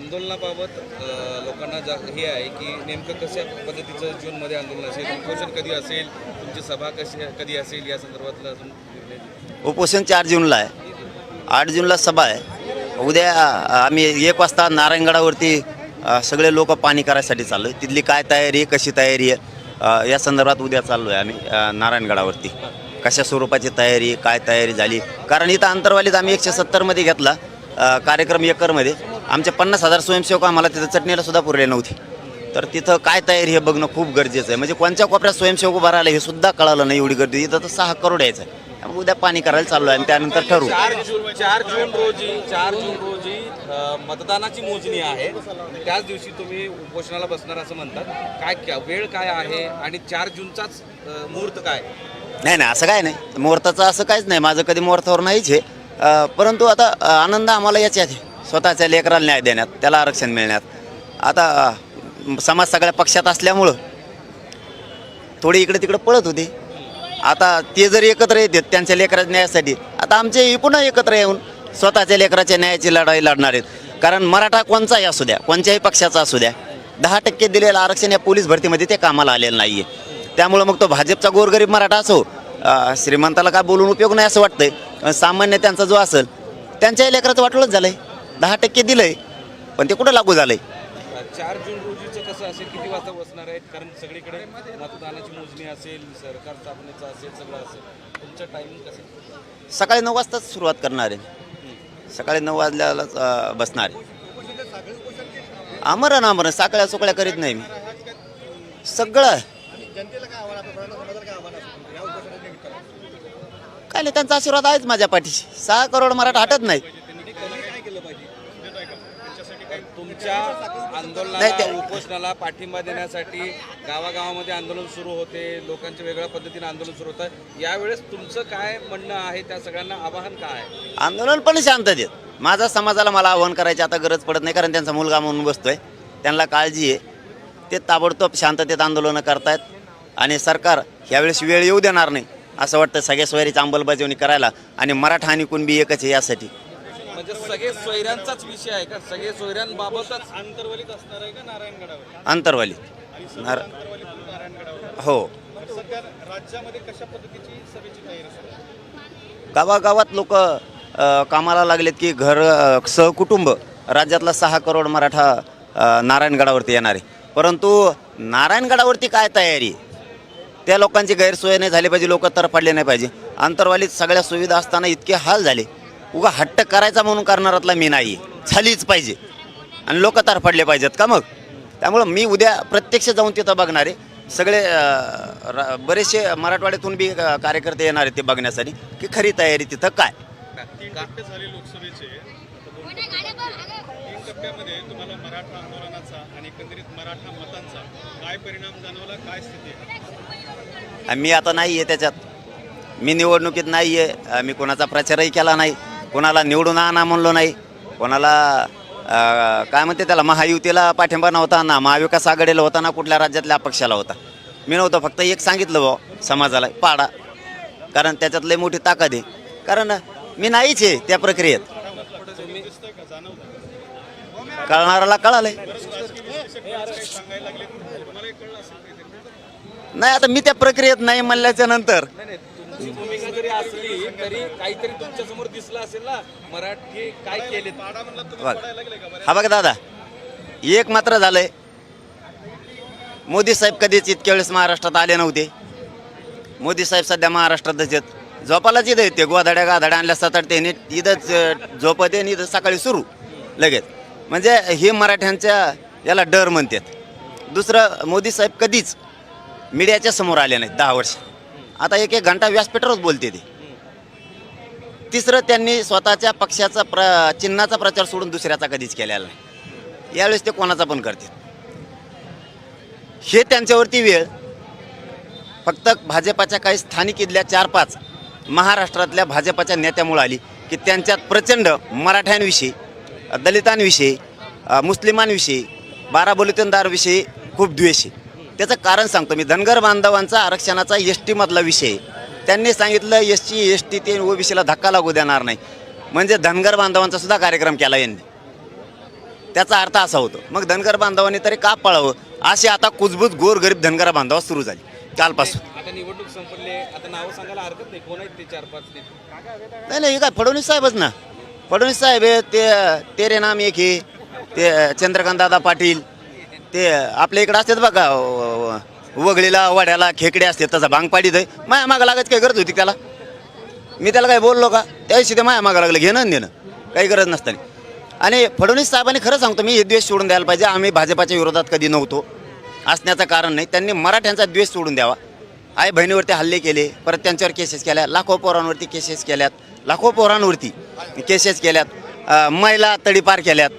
आंदोलनाबाबत लोकांना जा हे आहे की नेमकं कशा पद्धतीचं जूनमध्ये आंदोलन असेल? उपोषण कधी असेल? तुमची सभा कशी कधी असेल? या संदर्भातला अजून निर्णय उपोषण चार जूनला आहे. आठ जूनला सभा आहे. उद्या आम्ही एक वाजता नारायणगडावरती सगळे लोक पाणी करायसाठी चाललो आहे तिथली काय तयारी आहे कशी तयारी आहे? या संदर्भात उद्या चाललो आहे आम्ही नारायणगडावरती. कशा स्वरूपाची तयारी काय तयारी झाली? कारण इथं अंतरवालीत आम्ही एकशे सत्तरमध्ये घेतला कार्यक्रम एकरमध्ये. आमचे पन्नास हजार स्वयंसेवक आम्हाला तिथं चटणीला सुद्धा पुरले नव्हते. तर तिथं काय तयारी हे बघणं खूप गरजेचं आहे. म्हणजे कोणत्या कोपऱ्यात स्वयंसेवक उभा राहिला हे सुद्धा कळालं नाही एवढी गर्दी. इथं तर सहा करोड यायचं आहे. त्यामुळे उद्या पाणी करायला चाललो आहे आणि त्यानंतर ठरवू. चार जून चार जून रोजी चार जून रोजी अ, मतदानाची मोजणी आहे. त्याच दिवशी तुम्ही उपोषणाला बसणार असं म्हणतात. काय क्या- वेळ काय आहे आणि चार जूनचाच अ, मुहूर्त काय? नाही नाही असं काय नाही. मुहूर्ताचं असं काहीच नाही. माझं कधी मुहूर्तावर नाहीच आहे. अं, परंतु आता अं, आनंद आम्हाला याच्यात आहे. स्वतःच्या लेकराला न्याय देण्यात त्याला आरक्षण मिळण्यात. आता समाज सगळ्या पक्षात असल्यामुळं थोडी इकडे तिकडे पळत होते. आता ते जर एकत्र येतात त्यांच्या लेकराच्या न्यायासाठी. आता आमचे पुन्हा एकत्र येऊन स्वतःच्या लेकराच्या न्यायाची लढाई लढणार आहेत. कारण मराठा कोणचाही असू द्या कोणत्याही पक्षाचा असू द्या दहा टक्के दिलेलं आरक्षण या पोलीस भरतीमध्ये ते कामाला आलेलं नाही आहे त्यामुळं मग तो भाजपचा गोरगरीब मराठा असो श्रीमंताला काय बोलून उपयोग नाही असं वाटतंय. सामान्य त्यांचा जो असेल त्यांच्याही लेकराचं वाटलंच झालं आहे दहा टक्के दिलंय पण ते कुठं लागू झालंय? चार जून रोजीचं कसं असेल किती वाजता बसणार आहेत? कारण सगळीकडे मतदानाची मोजणी असेल सरकार स्थापनेचं असेल सगळं असेल. तुमचं टायमिंग कसं सकाळी नऊ वाजताच सुरुवात करणार आहे. सकाळी नऊ वाजल्यालाच बसणार आहे. आमरण आमरण. साकळ्या सुकळ्या करीत नाही मी. सगळं. काय नाही त्यांचा आशीर्वाद आहेच माझ्या पाठीशी. सहा करोड मराठा हटत नाही तुमच्या आंदोलनाला उपोषणाला पाठिंबा देण्यासाठी गावागावामध्ये आंदोलन सुरू होते लोकांच्या वेगळ्या पद्धतीने आंदोलन सुरू होतं. यावेळेस तुमचं काय म्हणणं आहे? त्या सगळ्यांना आवाहन काय आहे? आंदोलन पण शांततेत माझा समाजाला मला आव्हान करायची आता गरज पडत नाही कारण त्यांचा मुलगा म्हणून बसतोय. त्यांना काळजी आहे. ते ताबडतोब शांततेत आंदोलनं करतायत आणि सरकार यावेळेस वेळ येऊ देणार नाही असं वाटतं सगळ्या सोयरीची अंमलबजावणी करायला आणि मराठा आणि कुणबी एकच आहे यासाठी. म्हणजे सगळे सोयऱ्यांचाच विषय आहे का? सगळे सोयऱ्यांबाबतच. आंतरवलीत असणार आहे का नारायणगडावर? अंतरवाली. नार- हो. सध्या राज्यामध्ये कशा पद्धतीची सभेची तयारी सुरू आहे? गावागावात लोक कामाला लागलेत की घर अ, सहकुटुंब. राज्यातला सहा करोड मराठा अ, नारायणगडावरती येणार आहे. परंतु नारायणगडावरती काय तयारी? त्या लोकांची गैरसोय नाही झाली पाहिजे लोक तरफडले नाही पाहिजे. अंतरवालीत सगळ्या सुविधा असताना इतके हाल झाले. उगा हट्ट करायचा म्हणून करणारातला मी नाही. झालीच पाहिजे. आणि लोक तरफडले पाहिजेत का मग? त्यामुळं मी उद्या प्रत्यक्ष जाऊन तिथं बघणार आहे. सगळे बरेचसे मराठवाड्यातून बी कार्यकर्ते येणार आहेत ते बघण्यासाठी. की खरी तयारी तिथं काय? मी आता नाही आहे? त्याच्यात. मी निवडणुकीत नाही आहे मी कोणाचा प्रचारही केला नाही. कोणाला निवडून आणा म्हणलो नाही. कोणाला काय म्हणते त्याला महायुतीला पाठिंबा नव्हता ना महाविकास आघाडीला होता ना कुठल्या राज्यातल्या अपक्षाला होता. मी नव्हतं फक्त एक सांगितलं भाऊ समाजाला पाडा. कारण त्याच्यात लई मोठी ताकद आहे. कारण मी नाहीच आहे त्या प्रक्रियेत. कळणाऱ्याला कळालंय. नाही आता मी त्या प्रक्रियेत नाही म्हणल्याच्या नंतर नाही नाही तुमची भूमिका जरी असली तरी काहीतरी तुमच्यासमोर दिसलं असेल ना मराठी काय केले हा बघ दादा एक मात्र झालंय. मोदी साहेब कधीच इतक्या वेळेस महाराष्ट्रात आले नव्हते. मोदी साहेब सध्या महाराष्ट्रातच आहेत. झोपालाच इथं येते गोधाड्या गाधाड्या आणल्या सात आठ ते नीट इथंच झोपत आणि इथं सकाळी सुरू लगेच. म्हणजे हे मराठ्यांच्या याला डर म्हणतात. दुसरं मोदी साहेब कधीच मीडियाच्या समोर आले नाहीत दहा वर्ष. आता एक एक घंटा व्यासपीठावरच बोलते ते. तिसरं त्यांनी स्वतःच्या पक्षाचा प्र चिन्हाचा प्रचार सोडून दुसऱ्याचा कधीच केलेला नाही. यावेळेस ते कोणाचा पण करतील. हे त्यांच्यावरती वेळ. फक्त भाजपाच्या काही स्थानिक इथल्या चार पाच महाराष्ट्रातल्या भाजपाच्या नेत्यामुळे आली की त्यांच्यात प्रचंड मराठ्यांविषयी दलितांविषयी मुस्लिमांविषयी बाराबलुतनदारविषयी खूप द्वेष आहे. त्याचं कारण सांगतो मी. धनगर बांधवांचा आरक्षणाचा एस टीमधला विषय आहे. त्यांनी सांगितलं एस टी एस टी ते ओबीसीला धक्का लागू देणार नाही. म्हणजे धनगर बांधवांचा सुद्धा कार्यक्रम केला यांनी. त्याचा अर्थ असा होतो मग धनगर बांधवांनी तरी का पळावं? अशी आता कुजबूज गोरगरीब धनगर बांधवा सुरू झाली कालपासून. आता निवडणूक संपली आता नावं सांगायला हरकत नाही. कोण आहेत ते चार पाच नेते नाही नाही हे काय फडणवीस साहेबच ना. फडणवीस साहेब आहे ते तेरे नाम एक हे ते चंद्रकांत दादा पाटील ते आपल्या इकडे असतात बघा वगळीला वाड्याला खेकडे असते तसा भांग पाडीत आहे. माया मागं लागायची काय गरज होती त्याला? मी त्याला काय बोललो का? त्याविषयी ते माया मागं लागलं घेणं नेणं देणं. काही गरज नसताना आणि फडणवीस साहेबांनी खरं सांगतो मी हे द्वेष सोडून द्यायला पाहिजे. आम्ही भाजपाच्या विरोधात कधी नव्हतो. असण्याचं कारण नाही. त्यांनी मराठ्यांचा द्वेष सोडून द्यावा. आई बहिणीवरती हल्ले केले परत त्यांच्यावर केसेस केल्या. लाखो पोरांवरती केसेस केल्यात. लाखो पोरांवरती केसेस केल्यात. महिला तडीपार केल्यात.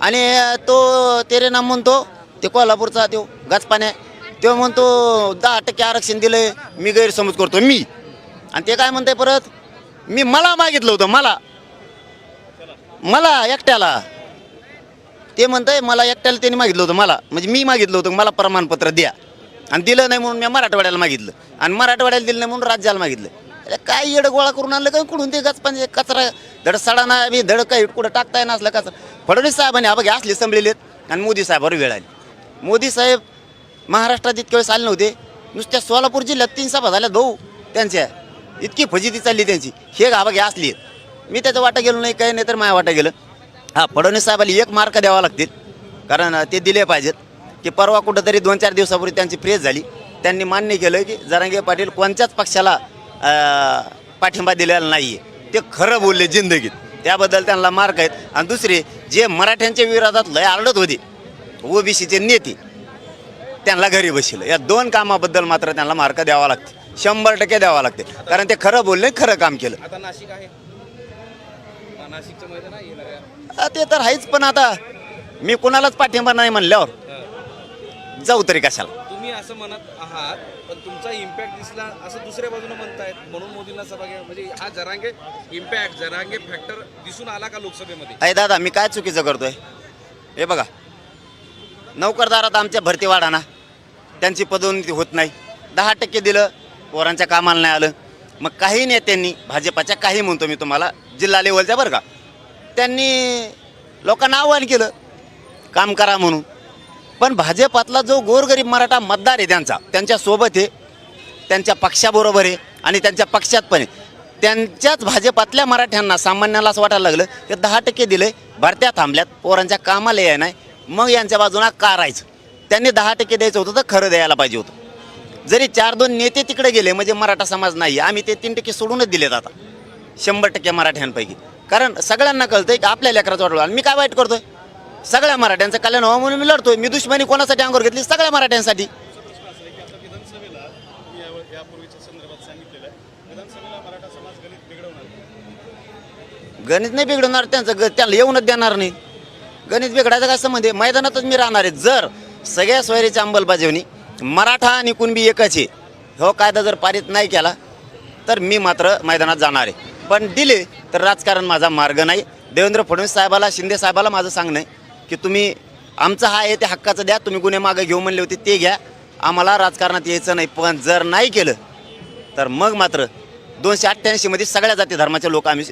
आणि तो तेरे नाम म्हणतो ते कोल्हापूरचा तो गाचपाण्या तो म्हणतो दहा टक्के आरक्षण दिलंय मी गैरसमज करतो मी. आणि ते काय म्हणताय परत? मी मला मागितलं होतं मला. मला एकट्याला. ते म्हणतंय मला एकट्याला त्यांनी मागितलं होतं मला. म्हणजे मी मागितलं होतं मला प्रमाणपत्र द्या. आणि दिलं नाही म्हणून मी मराठवाड्याला मागितलं. आणि मराठवाड्याला दिलं नाही म्हणून राज्याला मागितलं. अरे काय येडं गोळा करून आणलं काय? कुठून ते गच म्हणजे कचरा धड सडा नाही मी धड काही कुठं टाकताय नसलं कचरा. फडणवीस साहेबांनी हा बघा असले संभलेले आहेत आणि मोदी साहेबावर वेळ आली. मोदी साहेब महाराष्ट्रात इतके वेळेस आले नव्हते. नुसत्या सोलापूर जिल्ह्यात तीन सभा झाल्यात भाऊ त्यांच्या. इतकी फजिती चालली त्यांची. हे गाभा घ्या असली. मी त्याचं वाटा गेलो नाही काही नाही तर माझ्या वाटा गेलं. हां फडणवीस साहेबाला एक मार्क द्यावा लागतील. कारण ते दिले पाहिजेत. की परवा कुठंतरी दोन चार दिवसापूर्वी त्यांची प्रेस झाली. त्यांनी मान्य केलं की जरांगे पाटील कोणत्याच पक्षाला पाठिंबा दिलेला नाही आहे ते खरं बोलले जिंदगीत. त्याबद्दल त्यांना मार्क आहेत. आणि दुसरे जे मराठ्यांच्या विरोधात लय आरडत होते ओबीसीचे नेते त्यांना घरी बसलं या दोन कामाबद्दल मात्र त्यांना मार्क द्यावा लागते. शंभर टक्के द्यावा लागते. कारण ते खरं बोलले खरं काम केलं. आता नाशिक आहे. ना- नाशिकचं मैदान आहे येणाऱ्या आ, ते तर आहेच पण आता मी कुणालाच पाठिंबा नाही म्हणल्यावर. जाऊ तरी कशाला. तुम्ही असं म्हणत आहात पण तुमचा इम्पॅक्ट दिसला असं दुसऱ्या बाजूने म्हणतायत. म्हणून मोदींना सभा घ्या म्हणजे हा जरांगे इम्पॅक्ट जरांगे फॅक्टर दिसून आला का लोकसभेमध्ये? अरे दादा मी काय चुकीचं करतोय? हे बघा नोकरदारात आमच्या भरती वाढा ना त्यांची पदोन्नती होत नाही. दहा टक्के दिलं पोरांच्या कामाला नाही आलं. मग काही नेत्यांनी भाजपाच्या काही म्हणतो मी तुम्हाला जिल्हा लेवलच्या बरं का. त्यांनी लोकांना आव्हान केलं काम करा म्हणून. पण भाजपातला जो गोरगरीब मराठा मतदार आहे त्यांचा त्यांच्यासोबत आहे त्यांच्या पक्षाबरोबर आहे आणि त्यांच्या पक्षात पण आहे. त्यांच्याच भाजपातल्या मराठ्यांना सामान्याला असं वाटायला लागलं की दहा टक्के दिले भरत्या थांबल्यात पोरांच्या कामाला याय नाही मग यांच्या बाजूला का राहायचं त्यांनी दहा टक्के द्यायचं होतं तर खरं द्यायला पाहिजे होतं. जरी चार दोन नेते तिकडे गेले म्हणजे मराठा समाज नाही आम्ही ते तीन टक्के सोडूनच दिलेत आता. शंभर टक्के मराठ्यांपैकी. कारण सगळ्यांना कळतंय की आपल्या लेकराचं वाटलं आणि मी काय वाईट करतोय? सगळ्या मराठ्यांचं कल्याण व्हावं म्हणून मी लढतोय. मी दुश्मनी कोणासाठी अंगावर घेतली? सगळ्या मराठ्यांसाठी. गणित गणित नाही बिघडवणार. त्यांचं ग त्याला येऊनच देणार नाही. गणित बिघडायचं काय संबंध आहे? मैदानातच मी राहणार आहे. जर सगळ्या सोयरीची अंमलबजावणी मराठा आणि कुणबी एकच आहे हो कायदा जर पारित नाही केला तर मी मात्र मैदानात जाणार आहे. पण दिले तर राजकारण माझा मार्ग नाही. देवेंद्र फडणवीस साहेबाला शिंदे साहेबाला माझं सांगणं आहे की तुम्ही आमचं हा आहे ते हक्काचं द्या. तुम्ही गुन्हे मागं घेऊ म्हणले होते ते घ्या. आम्हाला राजकारणात यायचं नाही. पण जर नाही केलं तर मग मात्र दोनशे अठ्ठ्याऐंशीमध्ये सगळ्या जाती धर्माचे लोक आम्ही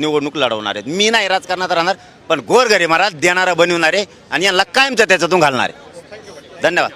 निवडणूक लढवणार आहेत. मी नाही राजकारणात राहणार पण गोरगरीब महाराज देणारा बनवणार आहे आणि यांना कायमचं त्याच्यातून घालणार. आहे धन्यवाद.